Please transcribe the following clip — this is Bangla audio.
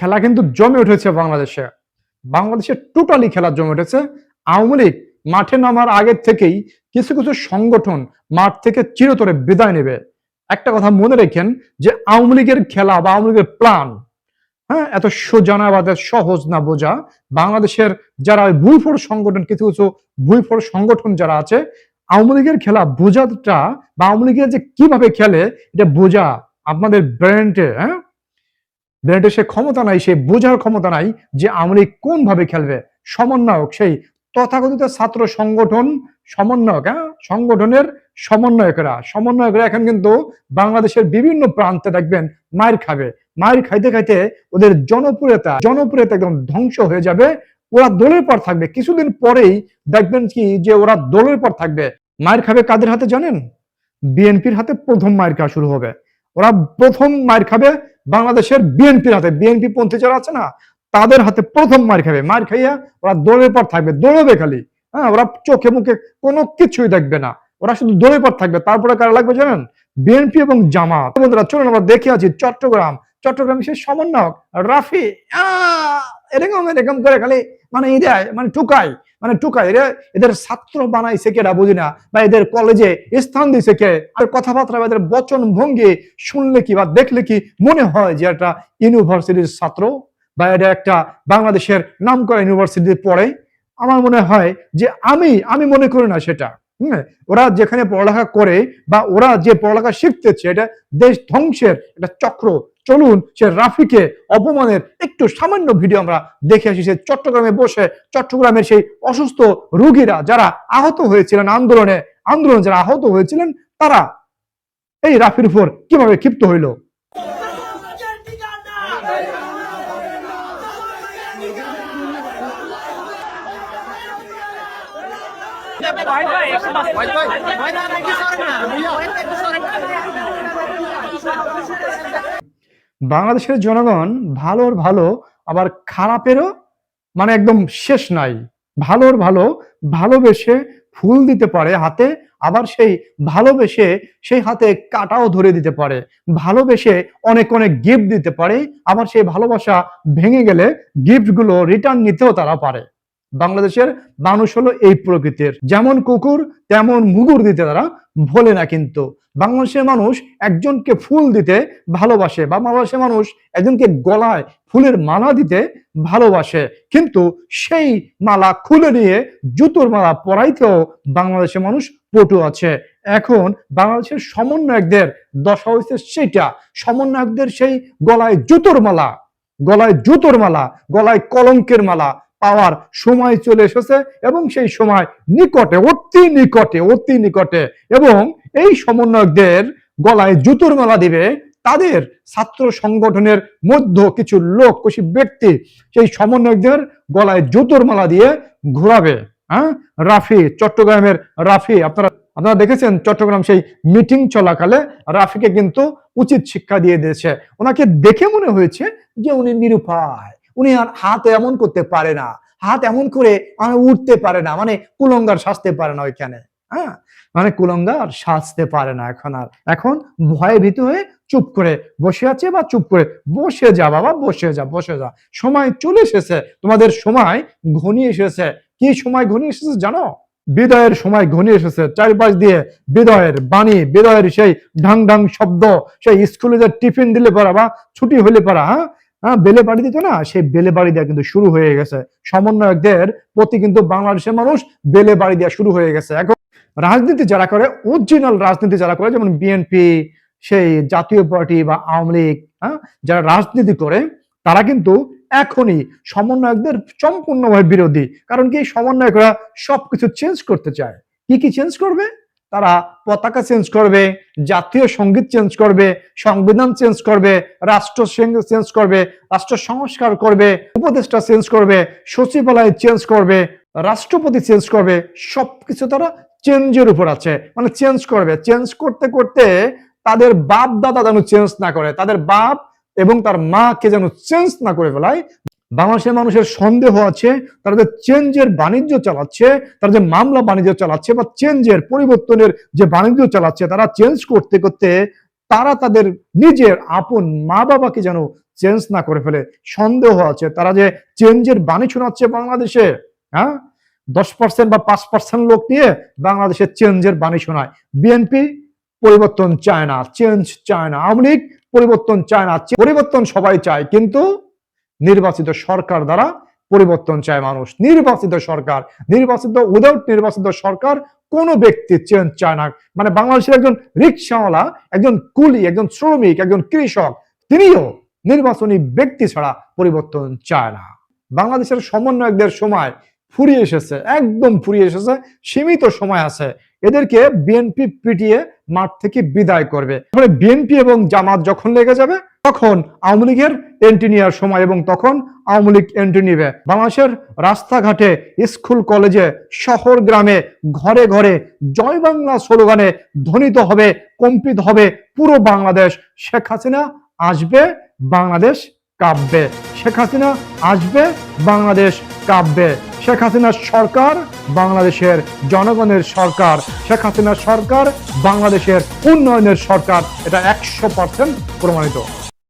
খেলা কিন্তু জমে উঠেছে বাংলাদেশে। বাংলাদেশে টোটালি খেলা জমে উঠেছে। আওয়ামী লীগ মাঠে নামার আগের থেকেই কিছু কিছু সংগঠন মাঠ থেকে চিরতরে বিদায় নেবে। একটা কথা মনে রেখেন যে আওয়ামী লীগের খেলা বা আওয়ামী লীগের প্ল্যান হ্যাঁ এত সোজানা বা সহজ না বোঝা। বাংলাদেশের যারা ভুইফোর সংগঠন, কিছু কিছু ভুইফোর সংগঠন যারা আছে, আওয়ামী লীগের খেলা বোঝাটা বা আওয়ামী লীগের যে কীভাবে খেলে, এটা বোঝা আপনাদের ব্রেনটে হ্যাঁ ব্রেনটে সে ক্ষমতা নাই, সে বোঝার ক্ষমতা নাই যে আওয়ামী লীগ কোন ভাবে খেলবে। সমন্বয়ক, সেই তথাকথিত ছাত্র সংগঠন সমন্বয়ক হ্যাঁ? সংগঠনের সমন্বয়করা। সমন্বয়করা এখন কিন্তু বাংলাদেশের বিভিন্ন প্রান্তে দেখবেন মায়ের খাবে। মায়ের খাইতে খাইতে ওদের জনপ্রিয়তা জনপ্রিয়তা একদম ধ্বংস হয়ে যাবে। ওরা দলের পর থাকবে। কিছুদিন পরেই দেখবেন কি যে ওরা দলের পর থাকবে। মায়ের খাবে কাদের হাতে জানেন? বিএনপির হাতে প্রথম মায়ের খাওয়া শুরু হবে। ওরা প্রথম মার খাবে বাংলাদেশের বিএনপির হাতে। বিএনপি পন্থী যারা আছে না, তাদের হাতে প্রথম মার খাবে। মার খাইয়া ওরা দৌড়ের পর থাকবে। দৌড়বে খালি। হ্যাঁ ওরা চোখে মুখে কোনো কিছুই দেখবে না। ওরা শুধু দৌড়ের পর থাকবে। তারপরে কারা লাগবে জানেন? বিএনপি এবং জামাত। বন্ধুরা, চলুন আমরা দেখে আছি চট্টগ্রাম চট্টগ্রাম সে সমন্বয়ক, রাফি এরকম এরকম করে খালি মানে ই দেয় মানে টুকায় মানে টুকায় এরা, এদের ছাত্র বানাইছে কেটা বুঝি না বা এদের কলেজে স্থান দিছে কে, আর কথাবার্তা এদের বচন ভঙ্গি শুনলে কি বা দেখলে কি মনে হয় যে একটা ইউনিভার্সিটির ছাত্র, বা এটা একটা বাংলাদেশের নাম করা ইউনিভার্সিটিতে পড়ে? আমার মনে হয় যে আমি আমি মনে করি না সেটা। হ্যাঁ ওরা যেখানে পড়ালেখা করে বা ওরা যে পড়ালেখা শিখতেছে, এটা দেশ ধ্বংসের একটা চক্র। চলুন সে রাফিকে অপমানের একটু সামান্য ভিডিও আমরা দেখে আসি। সে চট্টগ্রামে বসে, চট্টগ্রামের সেই অসুস্থ রুগীরা যারা আহত হয়েছিলেন আন্দোলনে আন্দোলনে যারা আহত হয়েছিলেন, তারা এই রাফির উপর কীভাবে ক্ষিপ্ত হইল? বাংলাদেশের জনগণ ভালোর ভালো, আবার খারাপেরও মানে একদম শেষ নাই। ভালোর ভালো, ভালোবেসে ফুল দিতে পারে হাতে, আবার সেই ভালোবেসে সেই হাতে কাটাও ধরে দিতে পারে। ভালোবেসে অনেক অনেক গিফট দিতে পারে, আবার সেই ভালোবাসা ভেঙে গেলে গিফটগুলো রিটার্ন নিতেও তারা পারে। বাংলাদেশের মানুষ হলো এই প্রকৃতির। যেমন কুকুর, তেমন মুগুর দিতে তারা ভোলে না কিন্তু। বাংলাদেশের মানুষ একজনকে ফুল দিতে ভালোবাসে বা বাংলাদেশের মানুষ একজনকে গলায় ফুলের মালা দিতে ভালোবাসে। কিন্তু সেই মালা খুলে নিয়ে জুতোর মালা পরাইতেও বাংলাদেশের মানুষ পটু আছে। এখন বাংলাদেশের সমন্বয়কদের দশা হয়েছে সেটা সমন্বয়কদের সেই গলায় জুতোর মালা, গলায় জুতোর মালা, গলায় কলঙ্কের মালা পাওয়ার সময় চলে এসেছে এবং সেই সময় নিকটে, অতি নিকটে অতি নিকটে এবং এই সমন্বয়কদের গলায় জুতোর মালা দিবে। তাদের ছাত্র সংগঠনের মধ্য কিছু লোক, কিছু ব্যক্তি সেই সমন্বয়কদের গলায় জুতোর মালা দিয়ে ঘোরাবে। হ্যাঁ? রাফি, চট্টগ্রামের রাফি, আপনারা আপনারা দেখেছেন চট্টগ্রাম সেই মিটিং চলাকালে রাফিকে কিন্তু উচিত শিক্ষা দিয়ে দিয়েছে। ওনাকে দেখে মনে হয়েছে যে উনি নিরুপায়। উনি আর হাত এমন করতে পারে না। হাত এমন করে মানে উঠতে পারে না। মানে কুলঙ্গার সাজতে পারে না ওইখানে। হ্যাঁ? মানে কুলঙ্গার সাজতে পারে না এখন আর। এখন ভয়ে ভীত হয়ে চুপ করে বসে আছে বা চুপ করে বসে যা বাবা, বসে যা বসে যা। সময় চলে এসেছে। তোমাদের সময় ঘনিয়ে এসেছে। কি সময় ঘনিয়ে এসেছে জানো? বিদায়ের সময় ঘনিয়ে এসেছে। চারিপাশ দিয়ে বিদায়ের বাণী, বিদায়ের সেই ঢাং ঢাং শব্দ, সেই স্কুলে যে টিফিন দিলে পারা বা ছুটি হলে পারা হ্যাঁ? হ্যাঁ বেলে বাড়ি দিত না, সেই বেলে বাড়ি দেওয়া কিন্তু শুরু হয়ে গেছে। সমন্বয়কদের প্রতি কিন্তু বাংলাদেশের মানুষ বেলে বাড়ি দেওয়া শুরু হয়ে গেছে। এখন রাজনীতি যারা করে, অরিজিনাল রাজনীতি যারা করে, যেমন বিএনপি সেই জাতীয় পার্টি বা আওয়ামী লীগ হ্যাঁ যারা রাজনীতি করে, তারা কিন্তু এখনই সমন্বয়কদের সম্পূর্ণভাবে বিরোধী। কারণ কি সমন্বয়করা সবকিছু চেঞ্জ করতে চায়। কি কি চেঞ্জ করবে? তারা পতাকা চেঞ্জ করবে, জাতীয় সংগীত চেঞ্জ করবে, সংবিধান চেঞ্জ করবে, রাষ্ট্র চেঞ্জ করবে, রাষ্ট্র সংস্কার করবে, উপদেষ্টা চেঞ্জ করবে, সচিবালয় চেঞ্জ করবে, রাষ্ট্রপতি চেঞ্জ করবে, সবকিছু তারা চেঞ্জের উপর আছে। মানে চেঞ্জ করবে। চেঞ্জ করতে করতে তাদের বাপ দাদা যেন চেঞ্জ না করে, তাদের বাপ এবং তার মাকে যেন চেঞ্জ না করে ফেলায় বাংলাদেশের মানুষের সন্দেহ আছে, তারা যে চেঞ্জের বাণিজ্য চালাচ্ছে, তারা যে মামলা বাণিজ্য চালাচ্ছে বা চেঞ্জের পরিবর্তনের যে বাণিজ্য চালাচ্ছে, তারা চেঞ্জ করতে করতে তারা তাদের নিজের আপন মা বাবাকে যেন চেঞ্জ না করে ফেলে। সন্দেহ আছে, তারা যে চেঞ্জের বাণী শোনাচ্ছে বাংলাদেশে হ্যাঁ? দশ পার্সেন্ট বা পাঁচ পার্সেন্ট লোক নিয়ে বাংলাদেশে চেঞ্জের বাণী শোনায়। বিএনপি পরিবর্তন চায় না, চেঞ্জ চায় না। আওয়ামী লীগ পরিবর্তন চায় না, পরিবর্তন সবাই চায়, কিন্তু নির্বাচিত সরকার দ্বারা পরিবর্তন চায় মানুষ। নির্বাচিত সরকার, নির্বাচিত উইদাউট নির্বাচিত সরকার কোন ব্যক্তি চেঞ্জ চায় না। মানে বাংলাদেশের একজন রিক্সাওয়ালা, একজন কুলি, একজন শ্রমিক, একজন কৃষক, তিনিও নির্বাচনী ব্যক্তি ছাড়া পরিবর্তন চায় না। বাংলাদেশের সমন্বয়কদের সময় ফুরিয়ে এসেছে, একদম ফুরিয়ে এসেছে, সীমিত সময় আছে। এদেরকে বিএনপি পিটিয়ে মাঠ থেকে বিদায় করবে। বিএনপি এবং জামাত যখন লেগে যাবে তখন আওয়ামী লীগের এন্ট্রি নেওয়ার সময় এবং তখন আওয়ামী লীগ এন্ট্রি নিবে। বাংলাদেশের রাস্তাঘাটে স্কুল, কলেজে, শহর গ্রামে ঘরে ঘরে জয় বাংলা স্লোগানে ধ্বনিত হবে, কম্পিত হবে পুরো বাংলাদেশ। শেখ হাসিনা আসবে, বাংলাদেশ কাঁপবে। শেখ হাসিনা আসবে, বাংলাদেশ কাঁপবে। শেখ হাসিনার সরকার বাংলাদেশের জনগণের সরকার। শেখ হাসিনার সরকার বাংলাদেশের উন্নয়নের সরকার। এটা একশো পার্সেন্ট প্রমাণিত।